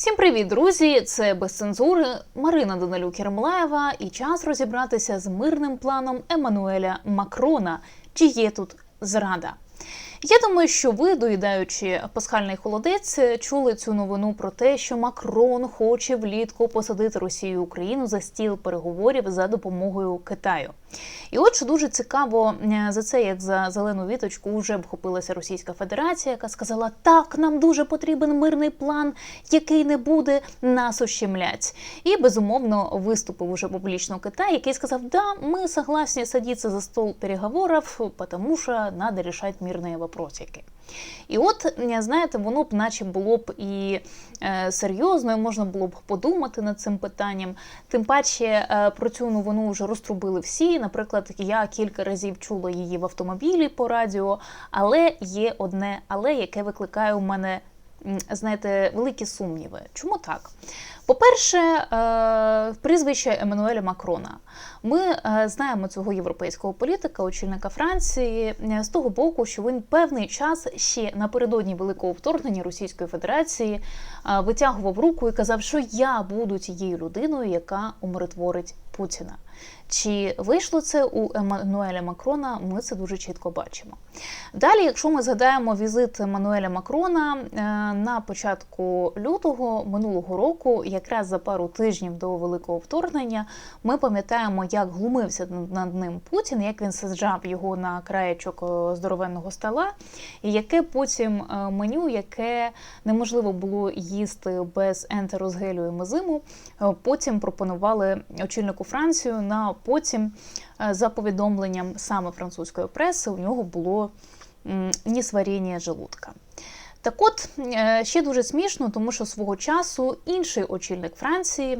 Всім привіт, друзі! Це без цензури Марина Данилюк Єрмолаєва і час розібратися з мирним планом Еммануеля Макрона. Чи є тут зрада? Я думаю, що ви, доїдаючи пасхальний холодець, чули цю новину про те, що Макрон хоче влітку посадити Росію і Україну за стіл переговорів за допомогою Китаю. І от що дуже цікаво е, за це, як за зелену віточку, вже вхопилася Російська Федерація, яка сказала: так, нам дуже потрібен мирний план, який не буде нас ущемлять. І безумовно виступив уже публічно Китай, який сказав: Да, ми согласні садитися за стол переговорів, тому що треба рішати мирні вопросики. І от, знаєте, воно б, наче було б і е, серйозно, і можна було б подумати над цим питанням. Тим паче е, про цю новину вже розтрубили всі. Наприклад, я кілька разів чула її в автомобілі по радіо, але є одне але, яке викликає у мене. Знаєте, великі сумніви. Чому так? По-перше, е, прізвище Еммануеля Макрона. Ми е, знаємо цього європейського політика, очільника Франції, е, з того боку, що він певний час ще напередодні великого вторгнення Російської Федерації витягував руку і казав, що я буду тією людиною, яка умиротворить Путіна. Чи вийшло це у Еммануеля Макрона? Ми це дуже чітко бачимо. Далі, якщо ми згадаємо візит Еммануеля Макрона на початку лютого минулого року, якраз за пару тижнів до великого вторгнення, ми пам'ятаємо, як глумився над ним Путін, як він саджав його на краєчок здоровенного стола, і яке потім меню, яке неможливо було їсти без ентеру з гелю і мезиму, потім пропонували очільнику Францію на потім, за повідомленням саме французької преси, у нього було несваріння желудка. Так от е, ще дуже смішно, тому що свого часу інший очільник Франції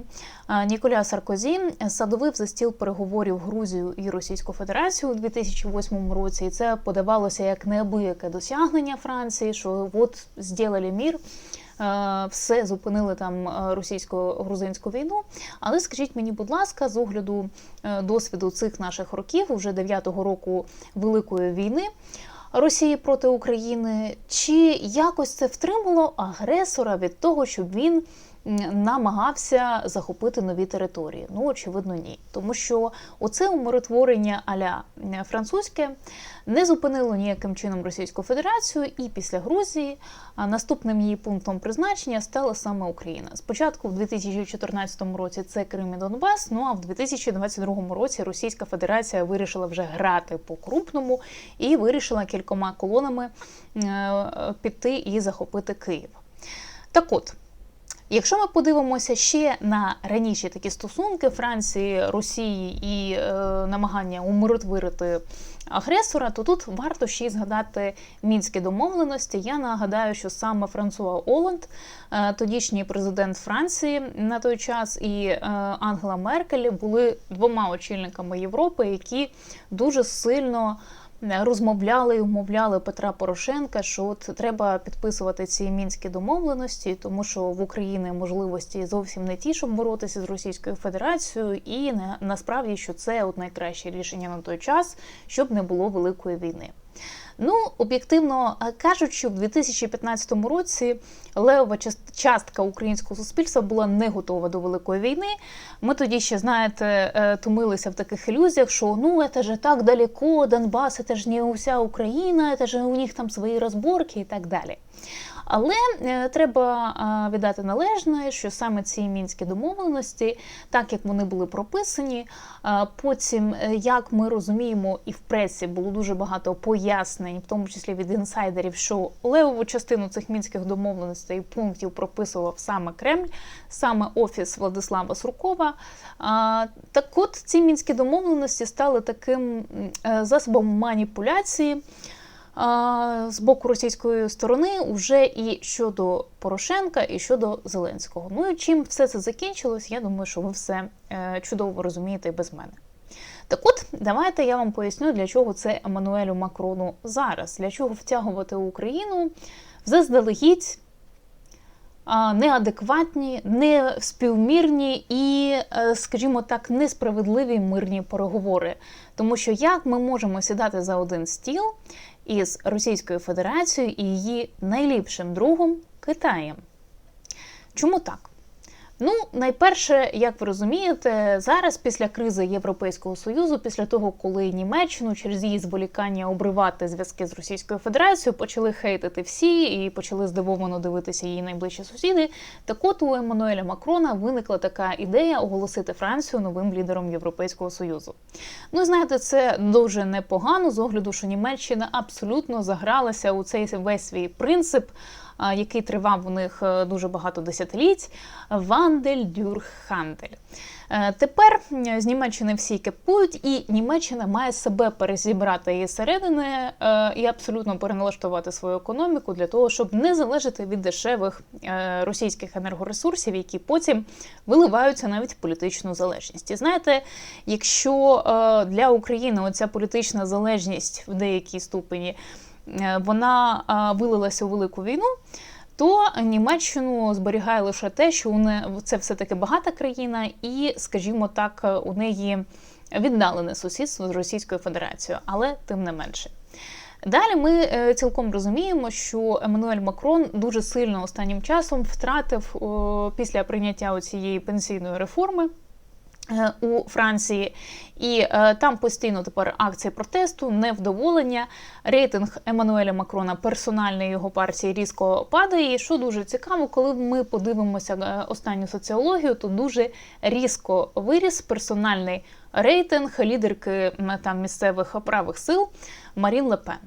е, Ніколя Саркозі садовив за стіл переговорів Грузію і Російську Федерацію у 2008 році. І це подавалося як неабияке досягнення Франції, що от зробили мір. Е, все зупинили там російсько-грузинську війну. Але скажіть мені, будь ласка, з огляду досвіду цих наших років, уже дев'ятого року Великої війни, Росії проти України, чи якось це втримало агресора від того, щоб він намагався захопити нові території? Ну, очевидно, ні. Тому що оце умиротворення аля французьке не зупинило ніяким чином Російську Федерацію, і після Грузії наступним її пунктом призначення стала саме Україна. Спочатку, в 2014 році, це Крим і Донбас. Ну а в 2022 році Російська Федерація вирішила вже грати по крупному і вирішила кількома колонами е, піти і захопити Київ. Так от. Якщо ми подивимося ще на раніші такі стосунки Франції, Росії і е, намагання умиротворити агресора, то тут варто ще й згадати мінські домовленості. Я нагадаю, що саме Франсуа Оланд, е, тодішній президент Франції на той час, і е, Ангела Меркель були двома очільниками Європи, які дуже сильно розмовляли і умовляли Петра Порошенка, що от треба підписувати ці мінські домовленості, тому що в Україні можливості зовсім не ті, щоб боротися з Російською Федерацією, і насправді що це от найкраще рішення на той час, щоб не було великої війни. Ну, об'єктивно кажучи, в 2015 році левова частка українського суспільства була не готова до великої війни. Ми тоді ще, знаєте, тумилися в таких ілюзіях, що ну це ж так далеко, Донбас, це ж не уся Україна, це ж у них там свої розборки і так далі. Але е, треба віддати належне, що саме ці мінські домовленості, так як вони були прописані, потім, е, як ми розуміємо, і в пресі було дуже багато пояснень, в тому числі від інсайдерів, що левову частину цих мінських домовленостей і пунктів прописував саме Кремль, саме офіс Владислава Суркова. Так, от ці мінські домовленості стали таким е, засобом маніпуляції з боку російської сторони вже і щодо Порошенка, і щодо Зеленського. Ну і чим все це закінчилось, я думаю, що ви все е, чудово розумієте без мене. Так от, давайте я вам поясню, для чого це Еммануелю Макрону зараз, для чого втягувати Україну заздалегідь неадекватні, не співмірні і, е, скажімо так, несправедливі мирні переговори. Тому що як ми можемо сідати за один стіл із Російською Федерацією і її найліпшим другом Китаєм? Чому так? Ну, найперше, як ви розумієте, зараз після кризи Європейського союзу, після того, коли Німеччину через її зволікання обривати зв'язки з Російською Федерацією, почали хейтити всі і почали здивовано дивитися її найближчі сусіди. Так от у Еммануеля Макрона виникла така ідея оголосити Францію новим лідером Європейського союзу. Ну, знаєте, це дуже непогано з огляду, що Німеччина абсолютно загралася у цей весь свій принцип який тривав у них е, дуже багато десятиліть. Вандель Дюрхандель. Е, тепер з Німеччини всі кепують, і Німеччина має себе перезібрати її середини е, і абсолютно переналаштувати свою економіку для того, щоб не залежати від дешевих російських енергоресурсів, які потім виливаються навіть в політичну залежність. І знаєте, якщо для України оця політична залежність в деякій ступені. Е, вона вилилася у велику війну. То Німеччину зберігає лише те, що у не це все таки багата країна, і, скажімо так, у неї віддалене сусідство з Російською Федерацією, але тим не менше. Далі ми е, цілком розуміємо, що Еммануель Макрон дуже сильно останнім часом втратив після прийняття цієї пенсійної реформи. Е, у Франції, і е, там постійно тепер акції протесту, невдоволення. Рейтинг Еммануеля Макрона, персональний його партії, різко падає. І що дуже цікаво, коли ми подивимося е, останню соціологію, то дуже різко виріс персональний рейтинг лідерки там місцевих правих сил Марін Лепен.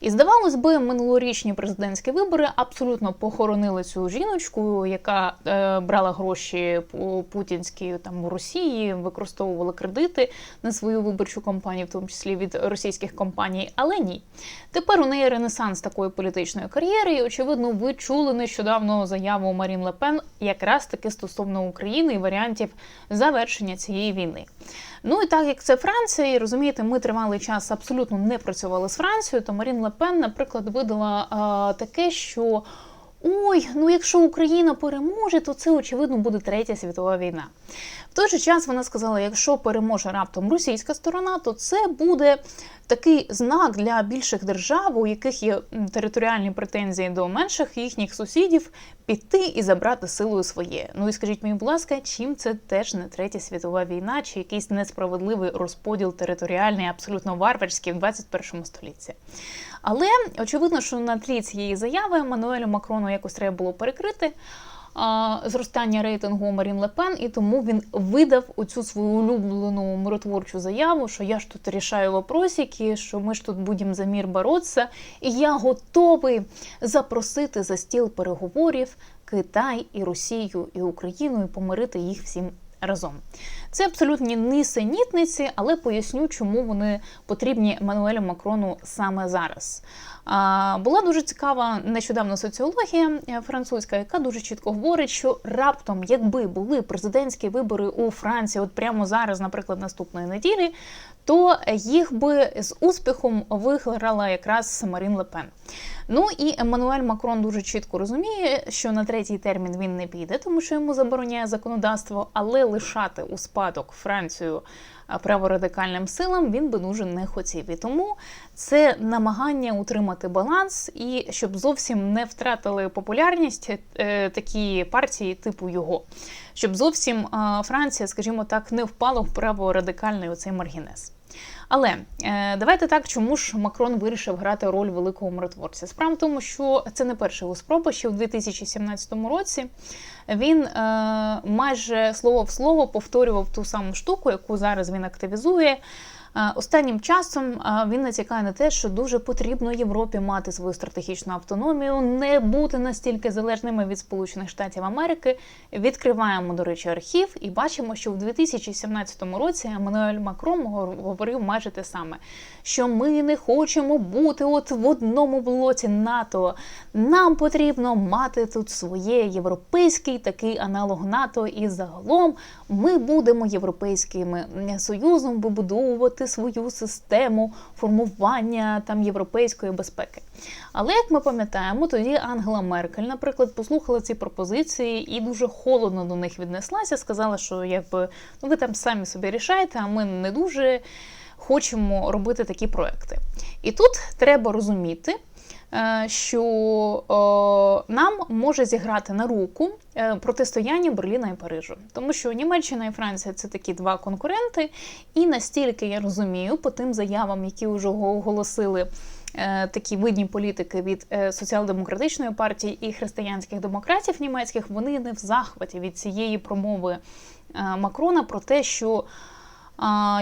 І здавалось би, минулорічні президентські вибори абсолютно похоронили цю жіночку, яка е, брала гроші путінські там у Росії, використовувала кредити на свою виборчу кампанію, в тому числі від російських компаній. Але ні, тепер у неї ренесанс такої політичної кар'єри. І очевидно, ви чули нещодавно заяву Марін Лепен, якраз таки стосовно України і варіантів завершення цієї війни. Ну і так як це Франція, і розумієте, ми тривалий час абсолютно не працювали з Францією, то Марін Лепен, наприклад, видала таке, що ой, ну якщо Україна переможе, то це очевидно буде третя світова війна. В той же час вона сказала: якщо переможе раптом російська сторона, то це буде такий знак для більших держав, у яких є територіальні претензії до менших їхніх сусідів, піти і забрати силою своє. Ну і скажіть мені, будь ласка, чим це теж не третя світова війна, чи якийсь несправедливий розподіл територіальний, абсолютно варварський в 21 столітті? Але очевидно, що на тлі цієї заяви Мануелю Макрону якось треба було перекрити зростання рейтингу Марін Лепен, і тому він видав оцю свою улюблену миротворчу заяву, що я ж тут рішаю вопросики, що ми ж тут будемо за мір боротися, і я готовий запросити за стіл переговорів Китай і Росію і Україну і помирити їх всім разом. Це абсолютні нісенітниці, але поясню, чому вони потрібні Еммануелю Макрону саме зараз. Була дуже цікава нещодавно соціологія е, французька, яка дуже чітко говорить, що раптом, якби були президентські вибори у Франції, от прямо зараз, наприклад, наступної неділі, то їх би з успіхом виграла якраз Марін Лепен. Ну і Еммануель Макрон дуже чітко розуміє, що на третій термін він не піде, тому що йому забороняє законодавство, але лишати у спадок Францію праворадикальним силам він би дуже не хотів. І тому це намагання утримати баланс і щоб зовсім не втратили популярність е, такі партії типу його, щоб зовсім Франція, скажімо так, не впала в праворадикальний оцей маргінез. Але е, давайте так, чому ж Макрон вирішив грати роль великого миротворця? Справа в тому, що це не перша його спроба. Ще в 2017 році він е, майже слово в слово повторював ту саму штуку, яку зараз він активізує. Останнім часом він натякає на те, що дуже потрібно Європі мати свою стратегічну автономію, не бути настільки залежними від Сполучених Штатів Америки. Відкриваємо, до речі, архів і бачимо, що в 2017 році Еммануель Макрон говорив майже те саме: що ми не хочемо бути от в одному блоці НАТО. Нам потрібно мати тут своє європейський такий аналог НАТО, і загалом ми будемо європейським союзом вибудовувати свою систему формування там європейської безпеки. Але як ми пам'ятаємо, тоді Ангела Меркель, наприклад, послухала ці пропозиції і дуже холодно до них віднеслася. Сказала, що якби ну ви там самі собі рішаєте, а ми не дуже хочемо робити такі проекти. І тут треба розуміти. Е, що е, нам може зіграти на руку е, протистояння Берліна і Парижу, тому що Німеччина і Франція це такі два конкуренти, і настільки я розумію, по тим заявам, які вже оголосили. Такі видні політики від соціал-демократичної партії і християнських демократів німецьких вони не в захваті від цієї промови Макрона про те, що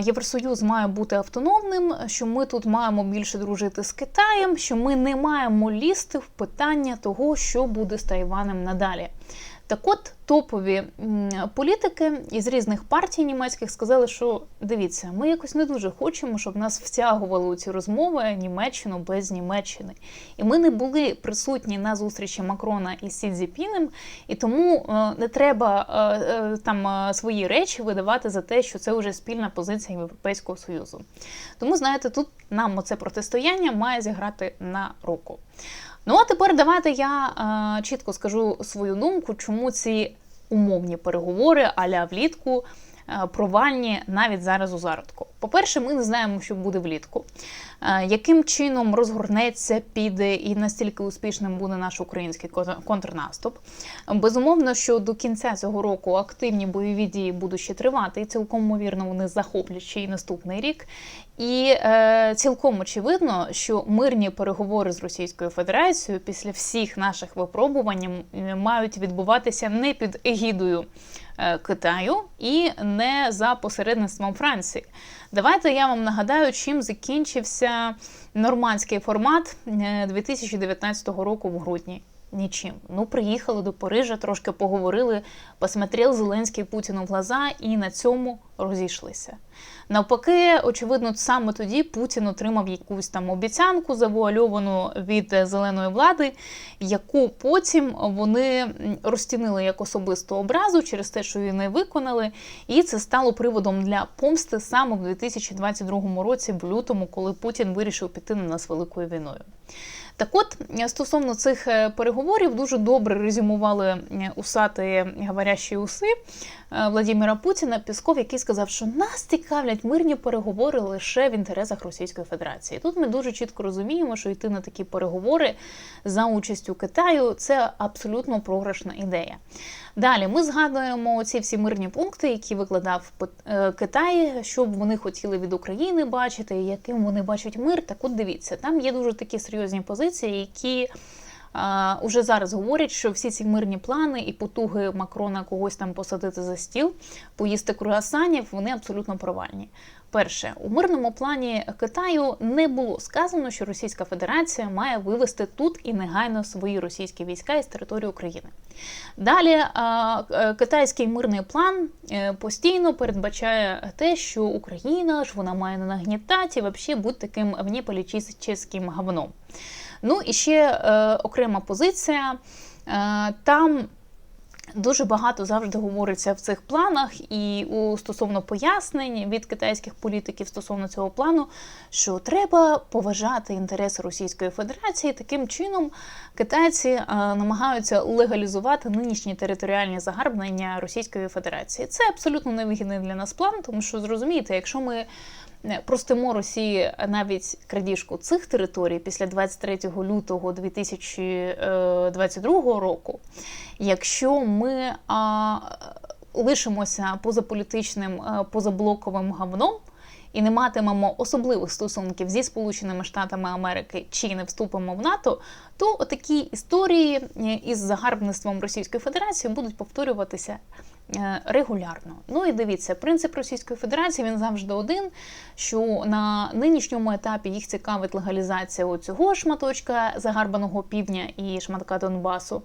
Євросоюз має бути автономним, що ми тут маємо більше дружити з Китаєм, що ми не маємо лізти в питання того, що буде з Тайванем надалі. Так от топові політики із різних партій німецьких сказали, що дивіться, ми якось не дуже хочемо, щоб нас втягували у ці розмови Німеччину без Німеччини. І ми не були присутні на зустрічі Макрона із Сі Цзіпінем, і тому е, не треба е, е, там свої речі видавати за те, що це вже спільна позиція Європейського Союзу. Тому, знаєте, тут нам оце протистояння має зіграти на руку. Ну а тепер давайте я е, чітко скажу свою думку, чому ці умовні переговори аля влітку е, провальні навіть зараз у зародку. По-перше, ми не знаємо, що буде влітку, е, яким чином розгорнеться, піде і настільки успішним буде наш український контрнаступ. Безумовно, що до кінця цього року активні бойові дії будуть ще тривати, і цілком ймовірно вони захоплять ще й наступний рік. І е, цілком очевидно, що мирні переговори з Російською Федерацією після всіх наших випробувань мають відбуватися не під егідою е, Китаю і не за посередництвом Франції. Давайте я вам нагадаю, чим закінчився нормандський формат е, 2019 року в грудні. Нічим. Ну, приїхали до Парижа, трошки поговорили, посмотрел Зеленський Путіну в глаза і на цьому розійшлися. Навпаки, очевидно, саме тоді Путін отримав якусь там обіцянку завуальовану від зеленої влади, яку потім вони розцінили як особисту образу через те, що її не виконали, і це стало приводом для помсти саме в 2022 році, в лютому, коли Путін вирішив піти на нас великою війною. Так от, е, стосовно цих е, переговорів, дуже добре резюмували е, усати говорящі уси Владимира Путіна Пісков, який сказав, що нас цікавлять мирні переговори лише в інтересах Російської Федерації. Тут ми дуже чітко розуміємо, що йти на такі переговори за участю Китаю це абсолютно програшна ідея. Далі ми згадуємо ці всі мирні пункти, які викладав е, Китай, що б вони хотіли від України бачити, яким вони бачать мир. Так от дивіться, там є дуже такі серйозні позиції, які уже зараз говорять, що всі ці мирні плани і потуги Макрона когось там посадити за стіл, поїсти круасанів, вони абсолютно провальні. Перше, у мирному плані Китаю не було сказано, що Російська Федерація має вивести тут і негайно свої російські війська із території України. Далі е, китайський мирний план е, постійно передбачає те, що Україна ж вона має не нагнітати і взагалі бути таким внеполітичним говном. Ну і ще е, окрема позиція. Е, там Дуже багато завжди говориться в цих планах, і у стосовно пояснень від китайських політиків стосовно цього плану, що треба поважати інтереси Російської Федерації. Таким чином китайці е, намагаються легалізувати нинішні територіальні загарбнення Російської Федерації. Це абсолютно невигідний для нас план, тому що зрозумієте, якщо ми простимо Росії навіть крадіжку цих територій після 23 лютого 2022 року. Якщо ми а, лишимося позаполітичним, позаблоковим говном і не матимемо особливих стосунків зі Сполученими Штатами Америки чи не вступимо в НАТО, то такі історії е, із загарбництвом Російської Федерації будуть повторюватися е, регулярно. Ну і дивіться, принцип Російської Федерації він завжди один, що на нинішньому етапі їх цікавить легалізація цього шматочка загарбаного півдня і шматка Донбасу.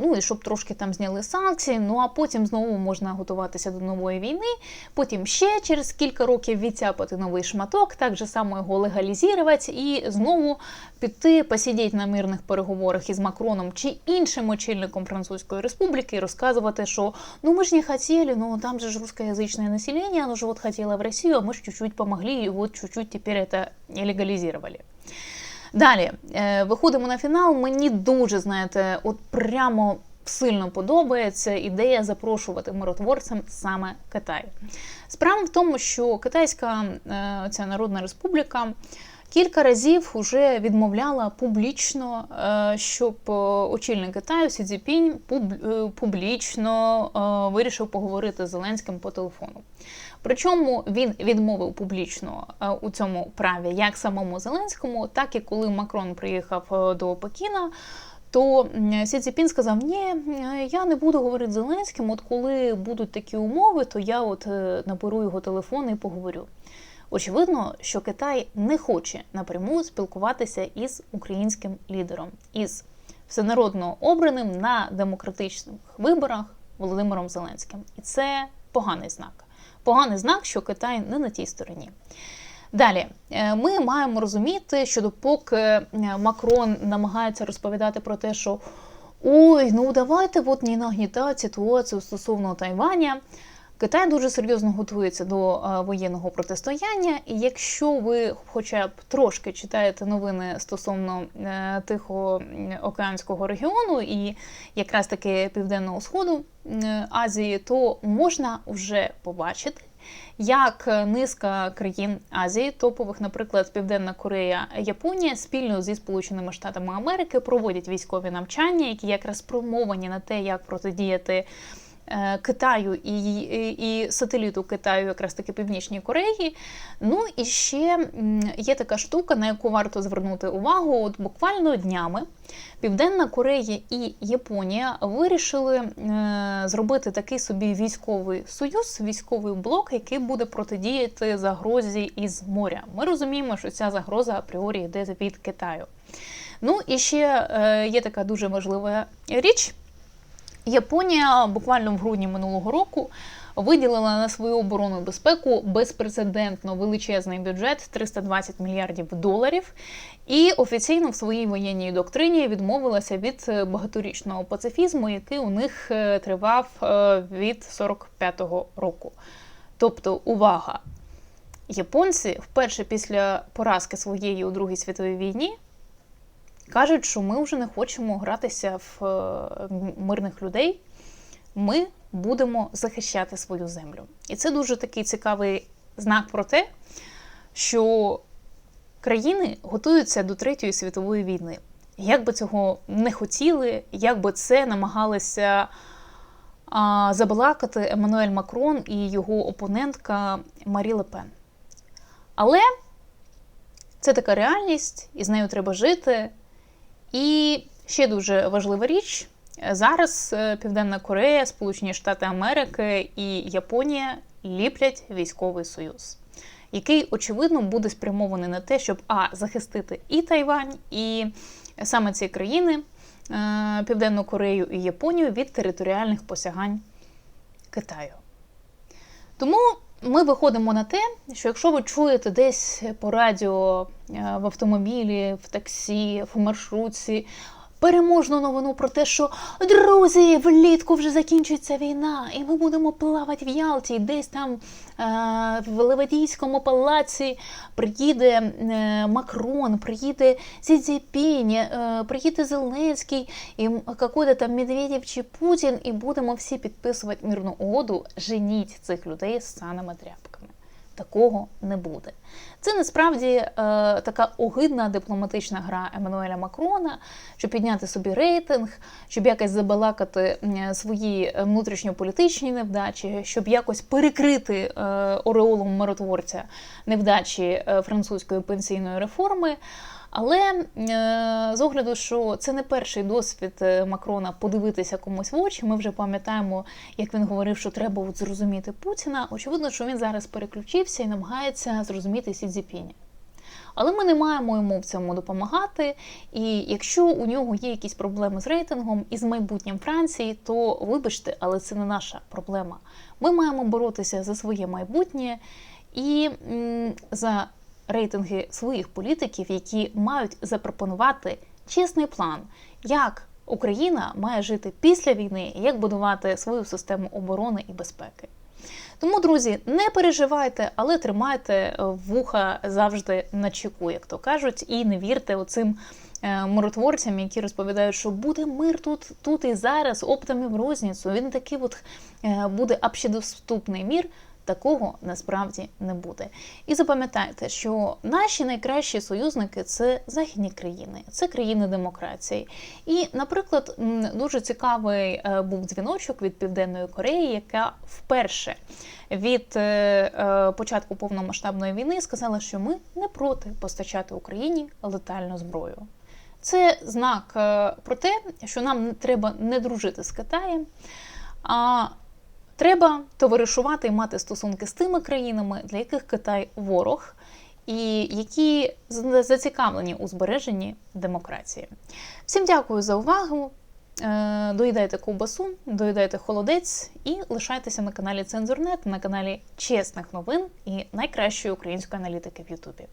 Ну і щоб трошки там зняли санкції. Ну а потім знову можна готуватися до нової війни. Потім ще через кілька років відтяпати новий шматок, так же само його легалізувати і знову піти посидіти на мирних переговорах із Макроном чи іншим очільником Французької республіки і розказувати, що ну ми ж не хотіли, ну там же ж русскоязычное население, оно же вот хотело в Россию, а мы ж чуть-чуть помогли, и вот чуть-чуть теперь это легалізували. Далі е, виходимо на фінал. Мені дуже знаєте, от прямо сильно подобається ідея запрошувати миротворцям саме Китай. Справа в тому, що Китайська е, ця Народна Республіка. кілька разів уже відмовляла публічно, е, щоб е, очільник Китаю Сі Цзіпінь е, публічно вирішив поговорити з Зеленським по телефону. Причому він відмовив публічно у цьому праві як самому Зеленському, так і коли Макрон приїхав до Пекіна. То Сі Цзіпін сказав: Ні, я не буду говорити з Зеленським. От коли будуть такі умови, то я от наберу його телефон і поговорю. Очевидно, що Китай не хоче напряму спілкуватися із українським лідером, із всенародно обраним на демократичних виборах Володимиром Зеленським. І це поганий знак. Поганий знак, що Китай не на тій стороні. Далі е, ми маємо розуміти, що допоки е, Макрон намагається розповідати про те, що ой, ну давайте от не нагнітати ситуацію стосовно Тайваня. Китай дуже серйозно готується до е, воєнного протистояння, і якщо ви хоча б трошки читаєте новини стосовно е, Тихоокеанського регіону і якраз таки Південного Сходу Азії, то можна вже побачити, як низка країн Азії, топових, наприклад, Південна Корея, Японія, спільно зі Сполученими Штатами Америки проводять військові навчання, які якраз спрямовані на те, як протидіяти. Е, Китаю і, і, сателіту Китаю, якраз таки Північній Кореї. Ну і ще є така штука, на яку варто звернути увагу. От буквально днями Південна Корея і Японія вирішили е, зробити такий собі військовий союз, військовий блок, який буде протидіяти загрозі із моря. Ми розуміємо, що ця загроза апріорі йде від Китаю. Ну і ще е, є така дуже важлива річ. Японія буквально в грудні минулого року виділила на свою оборону і безпеку безпрецедентно величезний бюджет 320 мільярдів доларів, і офіційно в своїй воєнній доктрині відмовилася від е, багаторічного пацифізму, який у них е, тривав е, від 45-го року. Тобто, увага! Японці вперше після поразки своєї у Другій світовій війні кажуть, що ми вже не хочемо гратися в е, мирних людей. Ми будемо захищати свою землю. І це дуже такий цікавий знак про те, що країни готуються до Третьої світової війни. Як би цього не хотіли, як би це намагалися а, забалакати Еммануель Макрон і його опонентка Марі Лепен. Але це така реальність, і з нею треба жити. І ще дуже важлива річ: зараз е, Південна Корея, Сполучені Штати Америки і Японія ліплять військовий союз, який очевидно буде спрямований на те, щоб а захистити і Тайвань, і саме ці країни е, Південну Корею і Японію від територіальних посягань Китаю. Тому ми виходимо на те, що якщо ви чуєте десь по радіо е, в автомобілі, в таксі, в маршрутці переможну новину про те, що друзі, влітку вже закінчиться війна, і ми будемо плавати в Ялті, десь там е, в Левадійському палаці приїде е, Макрон, приїде Сі е, приїде Зеленський, і какой-то там Медведєв чи Путін, і будемо всі підписувати мирну угоду. Женіть цих людей з саними тряпками. Такого не буде. Це насправді е, така огидна дипломатична гра Еммануеля Макрона, щоб підняти собі рейтинг, щоб якось забалакати свої внутрішньополітичні невдачі, щоб якось перекрити е, ореолом миротворця невдачі е, французької пенсійної реформи. Але е, з огляду, що це не перший досвід е, Макрона подивитися комусь в очі. Ми вже пам'ятаємо, як він говорив, що треба от зрозуміти Путіна. Очевидно, що він зараз переключився і намагається зрозуміти Сі Цзіпіня. Але ми не маємо йому в цьому допомагати. І якщо у нього є якісь проблеми з рейтингом і з майбутнім Франції, то вибачте, але це не наша проблема. Ми маємо боротися за своє майбутнє і за рейтинги своїх політиків, які мають запропонувати чесний план, як Україна має жити після війни, як будувати свою систему оборони і безпеки. Тому, друзі, не переживайте, але тримайте вуха завжди на чеку, як то кажуть, і не вірте оцим е, миротворцям, які розповідають, що буде мир тут, тут і зараз, оптом і в розніцу. Він такий от е, буде общедоступний мір. Такого насправді не буде. І запам'ятайте, що наші найкращі союзники це західні країни, це країни демократії. І, наприклад, дуже цікавий е, був дзвіночок від Південної Кореї, яка вперше від е, е, початку повномасштабної війни сказала, що ми не проти постачати Україні летальну зброю. Це знак про те, що нам треба не дружити з Китаєм, а треба товаришувати і мати стосунки з тими країнами, для яких Китай ворог, і які зацікавлені у збереженні демократії. Всім дякую за увагу. Е, Доїдайте ковбасу, доїдайте холодець і лишайтеся на каналі Цензурнет, на каналі чесних новин і найкращої української аналітики в Ютубі.